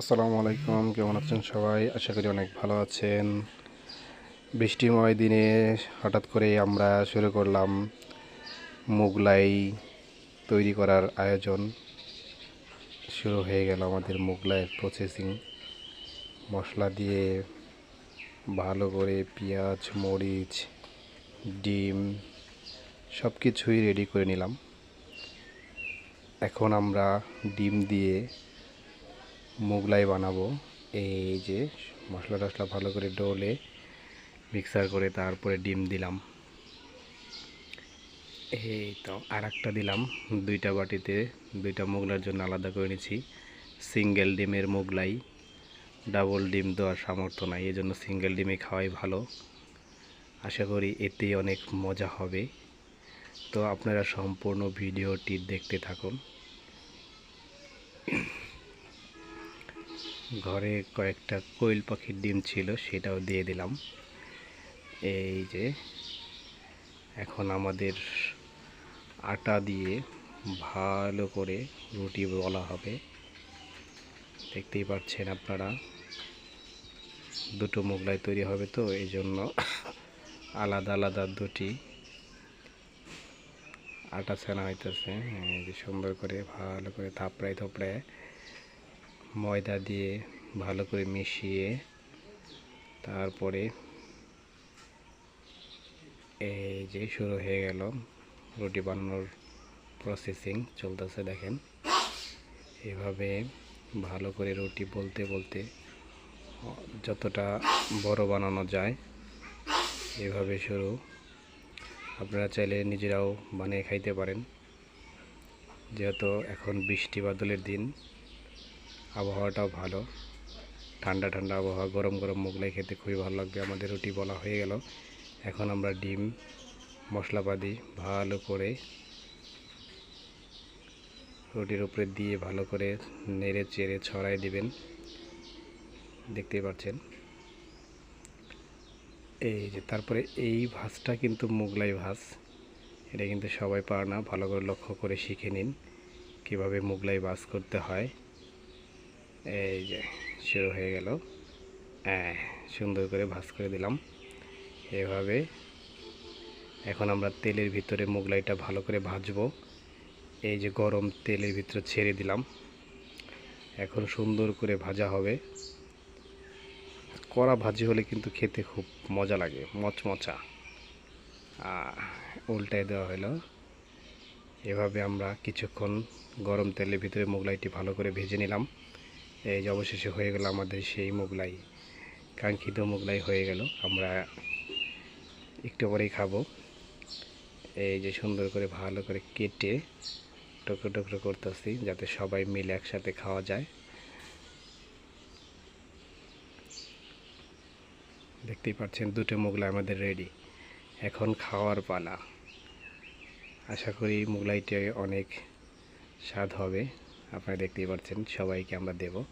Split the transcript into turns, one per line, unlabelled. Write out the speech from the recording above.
আসসালামু আলাইকুম, কেমন আছেন সবাই? আশা করি অনেক ভালো আছেন। বৃষ্টিময় দিনে হঠাৎ করে আমরা শুরু করলাম মুগলাই তৈরি করার আয়োজন। শুরু হয়ে গেল আমাদের মুগলাইয়ের প্রসেসিং মশলা দিয়ে ভালো করে পেঁয়াজ, মরিচ, ডিম সব কিছুই রেডি করে নিলাম। এখন আমরা ডিম দিয়ে মোগলাই বানাবো। এই যে মশলা টশলা ভালো করে ডোলে, মিক্সার করে তারপরে ডিম দিলাম। এই তো আর একটা দিলাম, দুইটা বাটিতে, দুইটা মোগলার জন্য আলাদা করে নিয়েছি সিঙ্গেল ডিমের মোগলাই, ডাবল ডিম দেওয়ার সামর্থ্য নাই এই জন্য সিঙ্গেল ডিমে খাওয়াই ভালো। আশা করি এতে অনেক মজা হবে। তো আপনারা সম্পূর্ণ ভিডিওটি দেখতে থাকুন। ঘরে কয়েকটা কোয়েল পাখির ডিম ছিল, সেটাও দিয়ে দিলাম। এই যে, এখন আমাদের আটা দিয়ে ভালো করে রুটি বলা হবে। দেখতেই পাচ্ছেন আপনারা, দুটো মোগলাই তৈরি হবে তো, এই জন্য আলাদা আলাদা দুটি আটা ছানা হইতেছে। সুন্দর করে ভালো করে থাপড়ায় থাপড়ায় ময়দা দিয়ে ভালো করে মিশিয়ে তারপরে এই যে শুরু হয়ে গেল রুটি বানানোর প্রসেসিং চলতেছে দেখেন। এভাবে ভালো করে রুটি বলতে বলতে যতটা বড় বানানো যায় এভাবে শুরু। আপনারা চাইলে নিজেরাও বানিয়ে খাইতে পারেন। যেহেতু এখন বৃষ্টি বাদলের দিন আবহাওয়াটাও ভালো। ঠান্ডা ঠান্ডা আবহাওয়া, গরম গরম মোগলাই খেতে খুবই ভালো লাগবে। আমাদের রুটি বলা হয়ে গেল। এখন আমরা ডিম, মশলাপাতি ভালো করে রুটির উপরে দিয়ে ভালো করে নেড়ে চেড়ে ছড়াই দিবেন। দেখতেই পাচ্ছেন। এই যে তারপরে এই ভাজটা কিন্তু মোগলাই ভাজ এটা কিন্তু সবাই পারে না। ভালো করে লক্ষ্য করে শিখে নিন কীভাবে মোগলাই ভাজ করতে হয়। এই যে, শুরু হয়ে গেল। হ্যাঁ সুন্দর করে ভাজ করে দিলাম। এভাবে এখন আমরা তেলের ভিতরে মোগলাইটা ভালো করে ভাজবো। এই যে গরম তেলের ভিতরে ছেড়ে দিলাম। এখন সুন্দর করে ভাজা হবে। কড়া ভাজি হলে কিন্তু খেতে খুব মজা লাগে, মচমচা। উল্টায় দেওয়া হলো। এভাবে আমরা কিছুক্ষণ গরম তেলের ভিতরে মোগলাইটি ভালো করে ভেজে নিলাম। এই যে অবশেষে হয়ে গেল আমাদের সেই মোগলাই, কাঙ্ক্ষিত মোগলাই হয়ে গেল। আমরা একটু পরেই খাব। এই যে সুন্দর করে ভালো করে কেটে টুকরো টুকরো করতেছি, যাতে সবাই মিলে একসাথে খাওয়া যায়। দেখতেই পাচ্ছেন, দুটো মোগলাই আমাদের রেডি এখন খাওয়ার পালা। আশা করি মোগলাইটি অনেক স্বাদ হবে। আপনারা দেখতেই পাচ্ছেন, সবাইকে আমরা দেব।